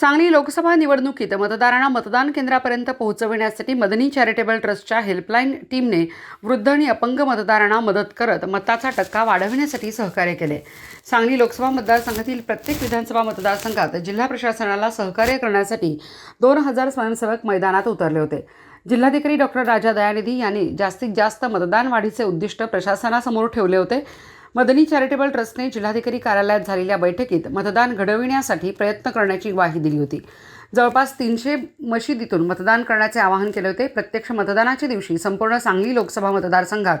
सांगली लोकसभा निवडणुकीत मतदारांना मतदान केंद्रापर्यंत पोहोचविण्यासाठी मदनी चॅरिटेबल ट्रस्टच्या हेल्पलाईन टीमने वृद्ध आणि अपंग मतदारांना मदत करत मताचा टक्का वाढविण्यासाठी सहकार्य केले. सांगली लोकसभा मतदारसंघातील प्रत्येक विधानसभा मतदारसंघात जिल्हा प्रशासनाला सहकार्य करण्यासाठी दोन हजार स्वयंसेवक मैदानात उतरले होते. जिल्हाधिकारी डॉक्टर राजा दयानिधी यांनी जास्तीत जास्त मतदान वाढीचे उद्दिष्ट प्रशासनासमोर ठेवले होते. मदनी चॅरिटेबल ट्रस्टने जिल्हाधिकारी कार्यालयात झालेल्या बैठकीत मतदान घडविण्यासाठी प्रयत्न करण्याची ग्वाही दिली होती. जवळपास तीनशे मशिदीतून मतदान करण्याचे आवाहन केले होते. प्रत्यक्ष मतदानाच्या दिवशी संपूर्ण सांगली लोकसभा मतदारसंघात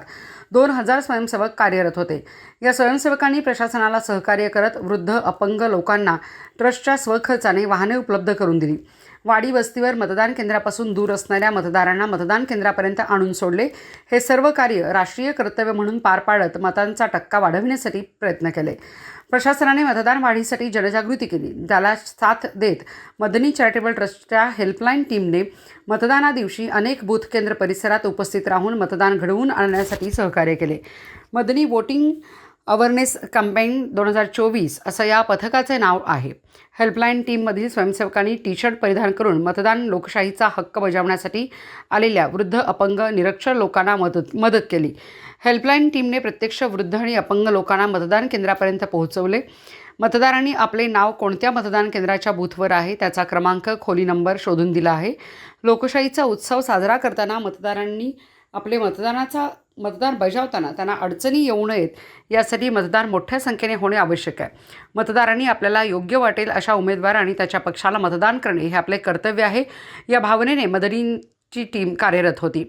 दोन हजार स्वयंसेवक कार्यरत होते. या स्वयंसेवकांनी प्रशासनाला सहकार्य करत वृद्ध अपंग लोकांना ट्रस्टच्या स्वखर्चाने वाहने उपलब्ध करून दिली. वाडी वस्तीवर मतदान केंद्रापासून दूर असणाऱ्या मतदारांना मतदान केंद्रापर्यंत आणून सोडले. हे सर्व कार्य राष्ट्रीय कर्तव्य म्हणून पार पाडत मतांचा टक्का वाढविण्यासाठी प्रयत्न केले. प्रशासनाने मतदान वाढीसाठी जनजागृती केली. त्याला साथ देत मदनी चॅरिटेबल ट्रस्टच्या हेल्पलाईन टीमने मतदानादिवशी अनेक बूथ केंद्र परिसरात उपस्थित राहून मतदान घडवून आणण्यासाठी सहकार्य केले. मदनी वोटिंग अवेअरनेस कॅम्पेन दोन हजार चोवीस असं या पथकाचे नाव आहे. हेल्पलाईन टीममधील स्वयंसेवकांनी टी शर्ट परिधान करून मतदान लोकशाहीचा हक्क बजावण्यासाठी आलेल्या वृद्ध अपंग निरक्षर लोकांना मदत मदत केली. हेल्पलाईन टीमने प्रत्यक्ष वृद्ध आणि अपंग लोकांना मतदान केंद्रापर्यंत पोहोचवले. मतदारांनी आपले नाव कोणत्या मतदान केंद्राच्या बूथवर आहे त्याचा क्रमांक खोली नंबर शोधून दिला आहे. लोकशाहीचा उत्सव साजरा करताना मतदारांनी आपले मतदानाचा मतदान बजावताना त्यांना अडचणी येऊ नयेत यासाठी मतदान मोठ्या संख्येने होणे आवश्यक आहे. मतदारांनी आपल्याला योग्य वाटेल अशा उमेदवार आणि त्याच्या पक्षाला मतदान करणे हे आपले कर्तव्य आहे. या भावनेने ची टीम कार्यरत होती.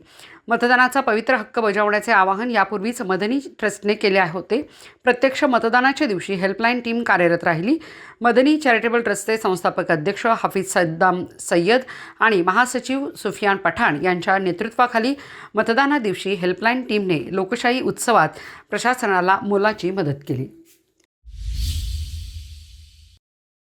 मतदानाचा पवित्र हक्क बजावण्याचे आवाहन यापूर्वीच मदनी ट्रस्टने केले होते. प्रत्यक्ष मतदानाच्या दिवशी हेल्पलाईन टीम कार्यरत राहिली. मदनी चॅरिटेबल ट्रस्टचे संस्थापक अध्यक्ष हाफिज सद्दाम सय्यद आणि महासचिव सुफियान पठाण यांच्या नेतृत्वाखाली मतदाना दिवशी हेल्पलाईन टीमने लोकशाही उत्सवात प्रशासनाला मोलाची मदत केली.